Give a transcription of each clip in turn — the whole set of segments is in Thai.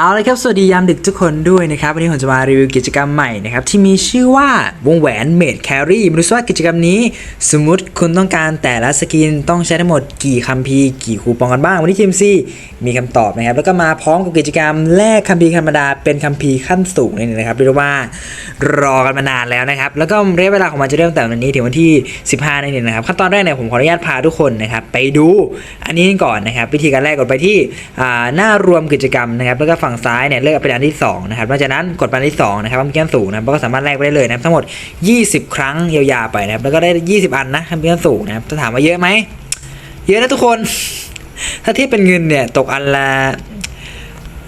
เอาลยครับ สวัสดียามดึกทุกคนด้วยนะครับ วันนี้ผมจะมารีวิวกิจกรรมใหม่นะครับ ที่มีชื่อว่าวงแหวนเมดแครี่มาดูซิว่ากิจกรรมนี้ สมมติคุณต้องการแต่ละสกินต้องใช้ทั้งหมดกี่คัมภีร์กี่คูปองกันบ้าง วันนี้ทีมซีมีคำตอบนะครับ แล้วก็มาพร้อมกับกิจกรรมแลกคัมภีร์ธรรมดาเป็นคัมภีร์ขั้นสูงนี่นะครับเรียกว่ารอกันมานานแล้วนะครับ แล้วก็ระยะเวลาของมันจะเริ่มแต่วันนี้ถึงวันที่ 15นั่นเองนะครับขั้นตอนแรกเนี่ยผมขออนุญาตพาทุกคนนะครับไปดูอันนี้ก่อนนะครับวิธีการแรกกดไปที่หน้ารวมกิจกรรมนะครับแล้วก็ฝั่งั่งซ้ายเนี่ยเลือกเป็นอันที่สองนะครับหลังจากนั้นกดไปอันที่สองนะครับมันขั้นสูงนะครับก็สามารถแลกไปได้เลยนะครับทั้งหมด 20 ครั้งยาวๆไปนะครับแล้วก็ได้ 20 อันนะขั้นสูงนะครับถ้าถามว่าเยอะไหมเยอะนะทุกคน ถ้าเทียบเป็นเงินเนี่ยตกอันละ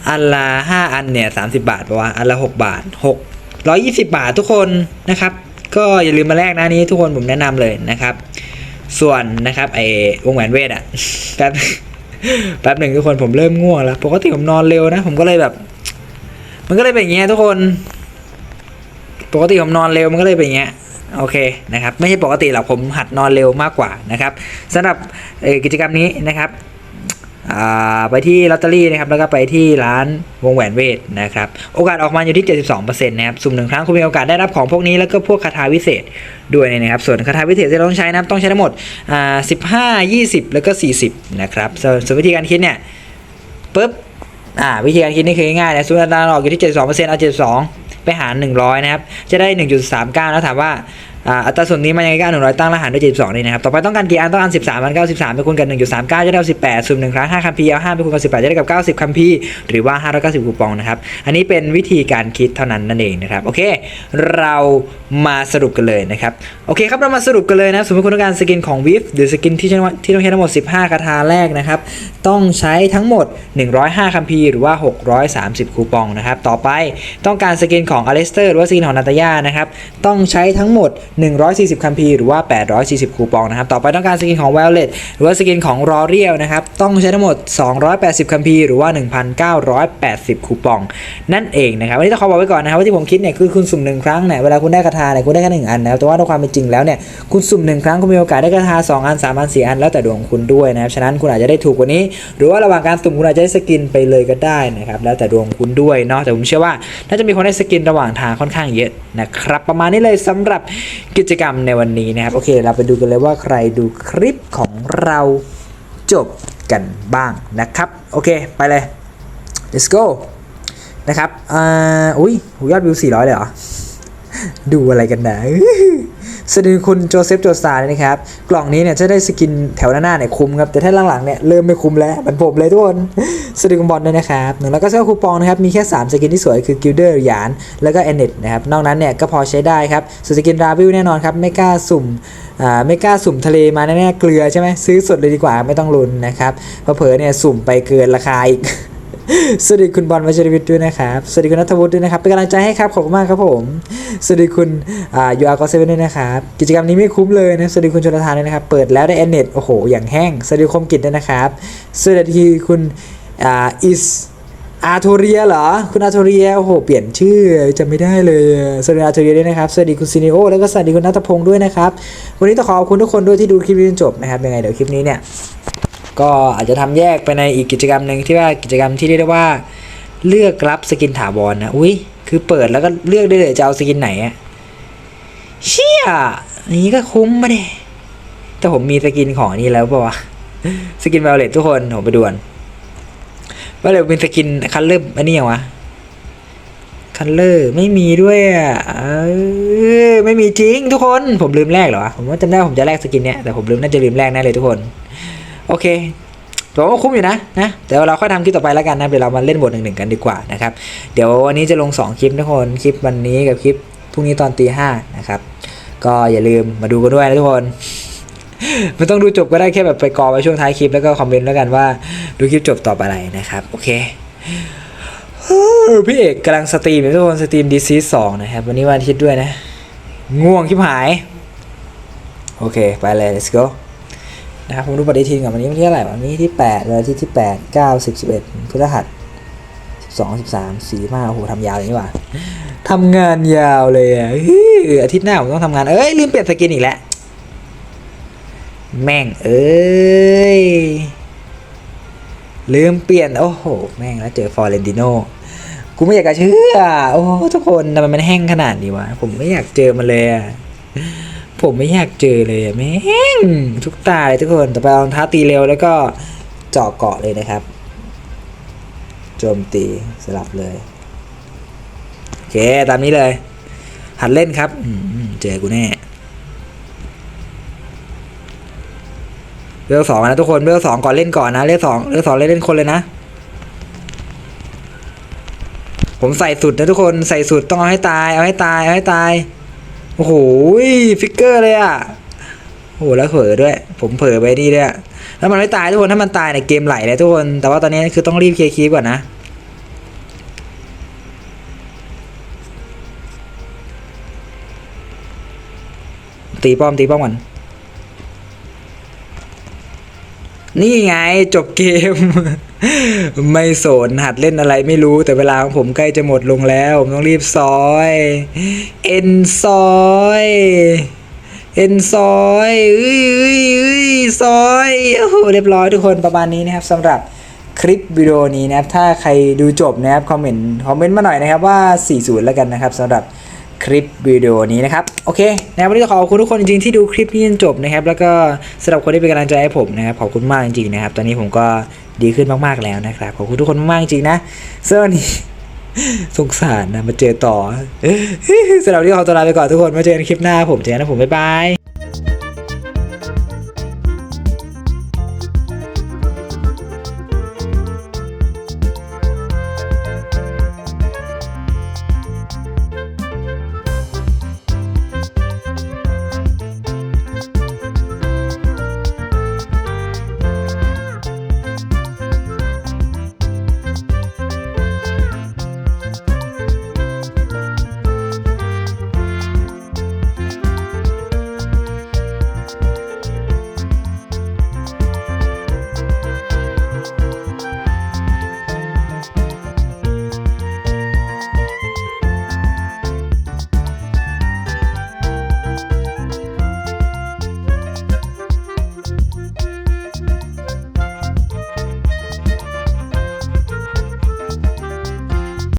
อันละห้าอันเนี่ยสามสิบาทปะวะอันละหกบาทหกร้อยยี่สิบาททุกคนนะครับ ก็อย่าลืมมาแลกนะนี้ทุกคนผมแนะนำเลยนะครับ ส่วนนะครับไอ้วงแหวนเวทอะแป๊บ แป๊บหนึ่งทุกคนผมเริ่มง่วงแล้ว ปกติผมนอนเร็วนะ ผมก็เลยแบบ มันก็เลยเป็นอย่างเงี้ยทุกคน ปกติผมนอนเร็วมันก็เลยเป็นอย่างเงี้ยโอเคนะครับ ไม่ใช่ปกติหรอกผมหัดนอนเร็วมากกว่านะครับสำหรับกิจกรรมนี้นะครับ ไปที่ลอตเตอรี่นะครับแล้วก็ไปที่ร้านวงแหวนเวทนะครับโอกาสออกมาอยู่ที่ 72%นะครับสุ่มหนึ่งครั้งคุณมีโอกาสได้รับของพวกนี้แล้วก็พวกคาถาวิเศษด้วยนะครับส่วนคาถาวิเศษที่เราต้องใช้นะต้องใช้ทั้งหมดอ่า15 20 แล้วก็ 40 นะครับส่วนวิธีการคิดเนี่ยปุ๊บอ่าวิธีการคิดนี่คือง่ายๆนะสมมติอัตราออกอยู่ที่ 72%เอา 72 ไปหาร 100 นะครับ จะได้ 1.39 แล้วถามว่า อัตราส่วนนี้มันยังไงก็100ตั้งแล้วหารด้วย72นี่นะครับ ต่อไปต้องการกี่อันต้องการ13มัน93ไปคูณกัน1.39จะได้เอา18สุ่ม1ครั้ง5คัมภีร์เอา5ไปคูณกับ18จะได้กับ90คัมภีร์หรือว่า590คูปองนะครับ อันนี้เป็นวิธีการคิดเท่านั้นนั่นเองนะครับ โอเค เรามาสรุปกันเลยนะครับ โอเคครับ เรามาสรุปกันเลยนะสมมติคุณต้องการสกินของวิฟหรือสกินที่ใช้ที่ต้องใช้ทั้งหมด 15 คาถาแรกนะครับ ต้องใช้ทั้งหมด 105 คัมภีร์หรือว่า 630 คูปองนะครับ ต่อไปต้องการสกินของอเลสเตอร์หรือว่าสกินของนาตายานะครับ ต้องใช้ทั้งหมด140 คัมภีร์หรือว่า 840 คูปองนะครับ ต่อไปต้องการสกินของ v ว o เลตหรือว่าสกินของรอเรียลนะครับ ต้องใช้ทั้งหมด 280 คัมภีร์หรือว่า 1,980 คูปอง นั่นเองนะครับ วันนี้ต้องขอบอกไว้ก่อนนะครับว่าที่ผมคิดเนี่ยคือคุณสุ่มหนึ่งครั้งเนี่ยเวลาคุณได้คาถาเนี่ยคุณได้แค่หนึ่งอันนะครับแต่ว่าในความเป็นจริงแล้วเนี่ยคุณสุ่มหนึ่งครั้งคุณมีโอกาสได้คาถาสองอันสามอันสี่อันแล้วแต่ดวงคุณด้วยนะครับฉะนั้นคุณอาจจะได้ถูกกว่านี้ หรือว่าระหว่างการสุ่มคุณอาจจะได้สกินไปเลยก็ได้นะครับแล้วแต่ดวงคุณด้วยเนาะแต่ผมเชื่อว่าน่าจะมีคนได้สกินระหว่างทางค่อนข้างเยอะนะครับประมาณนี้เลยสำหรับ กิจกรรมในวันนี้นะครับ โอเค เราไปดูกันเลยว่าใครดูคลิปของเราจบกันบ้างนะครับ โอเค ไปเลย let's go นะครับอ่าอุ้ยยอดวิว400 เลยเหรอ ดูอะไรกันนะ สวัสดีคุณโจเซฟโจซาเลยนะครับ กล่องนี้เนี่ยจะได้สกินแถวหน้าๆเนี่ยคุ้มครับ แต่ถ้าหลังๆเนี่ยเริ่มไม่คุ้มแล้วเหมือนผมเลยทุกคนสวัสดีคุณบอลด้วยนะครับหนึ่งแล้วก็เสื้อคูปองนะครับ มีแค่ 3 สกินที่สวยคือกิลเดอร์หยาน แล้วก็แอนเนตนะครับ นอกนั้นเนี่ยก็พอใช้ได้ครับส่วนสกินราวิลแน่นอนครับ ไม่กล้าสุ่มอ่าไม่กล้าสุ่มทะเลมาแน่ๆเกลือใช่ไหมซื้อสดเลยดีกว่าไม่ต้องลุ้นนะครับเผลอเนี่ยสุ่มไปเกินราคาอีก สวัสดีคุณบอลวัชรวิทย์ด้วยนะครับ สวัสดีคุณนัทวุฒิด้วยนะครับเป็นกำลังใจให้ครับขอบคุณมากครับผม สวัสดีคุณอ่ายูอาร์กอเซเว่นด้วยนะครับกิจกรรมนี้ไม่คุ้มเลยนะสวัสดีคุณชนทานด้วยนะครับเปิดแล้วได้แอนเน็ตโอ้โหอย่างแห้งสวัสดีคมกิจด้วยนะครับสวัสดีคุณอ่าอิสอาร์โทเรียเหรอ คุณอาร์โทเรียโอ้โห เปลี่ยนชื่อจำไม่ได้เลย สวัสดีอาร์โทเรียด้วยนะครับ สวัสดีคุณซินิโอแล้วก็สวัสดีคุณนัทพงศ์ด้วยนะครับ วันนี้ต้องขอขอบคุณทุกคนด้วยที่ดูคลิปนี้จนจบนะครับ ยังไงเดี๋ยวคลิปนี้เนี่ย ก็อาจจะทำแยกไปในอีกกิจกรรมหนึ่งที่ว่ากิจกรรมที่เรียกได้ว่า เลือกรับสกินถาวรนะอุ้ยคือเปิดแล้วก็เลือกได้เลยจะเอาสกินไหนอะเชี่ยนี้ก็คุ้มมาเด้แต่ผมมีสกินของนี้แล้วเปล่าวะสกิน v ว o เลตทุกคนผมไปด่วนว่าเลยเป็นสกินคัลเลอร์อันนี้ยังวะคัลเลอร์ไม่มีด้วยอะออไม่มีจริงทุกคนผมลืมแลกเหรอผมว่าจำได้ผมจะแลกสกินเนี้ยแต่ผมลืมน่าจะลืมแลกแน่เลยทุกคน โอเคผมว่าคุ้มอยู่นะนะเดี๋ยวเราค่อยทำคลิปต่อไปแล้วกันนะเดี๋ยวเรามาเล่นบทหนึ่งๆกันดีกว่านะครับเดี๋ยววันนี้จะลง 2 คลิปทุกคนคลิปวันนี้กับคลิปพรุ่งนี้ตอนตีห้านะครับก็อย่าลืมมาดูกันด้วยนะทุกคนไม่ต้องดูจบก็ได้แค่แบบไปกอไว้ช่วงท้ายคลิปแล้วก็คอมเมนต์แล้วกันว่าดูคลิปจบตอบอะไรนะครับโอเคพี่เอกกำลังสตรีมทุกคนสตรีมดีซีสองนะครับวันนี้วันอาทิตย์ด้วยนะ ง่วงชิบหาย โอเค ไปเลย let's go นะครับผมดูปฏิทินก่อนวันนี้วันที่เท่าไหร่วันนี้ที่8วันอาทิตย์ที่8 9 10 11พฤหัส12 13 4 5โอ้โหทำยาวเลยนี่หว่าทำงานยาวเลยอะอาทิตย์หน้าผมต้องทำงาน เอ้ยลืมเปลี่ยนสกินอีกแล้ว แม่งเอ้ย ลืมเปลี่ยน โอ้โห แม่งแล้วเจอฟอร์เรนติโนกูไม่อยากจะเชื่อ โอ้ทุกคนทำไมมันแห้งขนาดนี้วะ ผมไม่อยากเจอมันเลยอะ ผมไม่อยากเจอเลยแม่งทุกตาเลยทุกคนต่อไปเอารองเท้าตีเร็วแล้วก็เจาะเกาะเลยนะครับ โจมตีสลับเลย โอเค ตามนี้เลย หัดเล่นครับเจอกูแน่เลือกสองนะทุกคนเลือกสองก่อนเล่นก่อนนะเลือกสองเลือกสองเล่นเล่นคนเลยนะ ผมใส่สุดนะทุกคนใส่สุดต้องเอาให้ตายเอาให้ตายเอาให้ตาย โอ้โหฟิกเกอร์เลยอะโอ้โหแล้วเผลอด้วย ผมเผลอไปนี่ด้วยแล้วมันไม่ตายทุกคนถ้ามันตายในยเกมไหลเลยทุกคน แต่ว่าตอนนี้คือต้องรีบเคลียร์คีย์ก่อนนะตีป้อมตีป้อมก่อนนี่ไงจบเกม ไม่สนหัดเล่นอะไรไม่รู้แต่เวลาของผมใกล้จะหมดลงแล้ว ผมต้องรีบซอย เอ็นซอยเอ็นซอยเอ้ยเอ้ยเอ้ยซอยโอ้โหเรียบร้อยทุกคนประมาณนี้นะครับสำหรับคลิปวิดีโอนี้นะครับ ถ้าใครดูจบนะครับ คอมเมนต์คอมเมนต์มาหน่อยนะครับว่า 40 แล้วกันนะครับสำหรับ คลิปวิดีโอนี้นะครับ โอเคนะวันนี้ขอบคุณทุกคนจริงๆที่ดูคลิปนี้จนจบนะครับ แล้วก็สำหรับคนที่เป็นกำลังใจให้ผมนะครับขอบคุณมากจริงๆนะครับ ตอนนี้ผมก็ดีขึ้นมากๆแล้วนะครับขอบคุณทุกคนมากจริงๆนะเซอร์นี่สงสารนะมาเจอต่อสำหรับวันนี้ขอตัวลาไปก่อนทุกคนมาเจอกันคลิปหน้าผมเจอกันนะผมบ๊ายบาย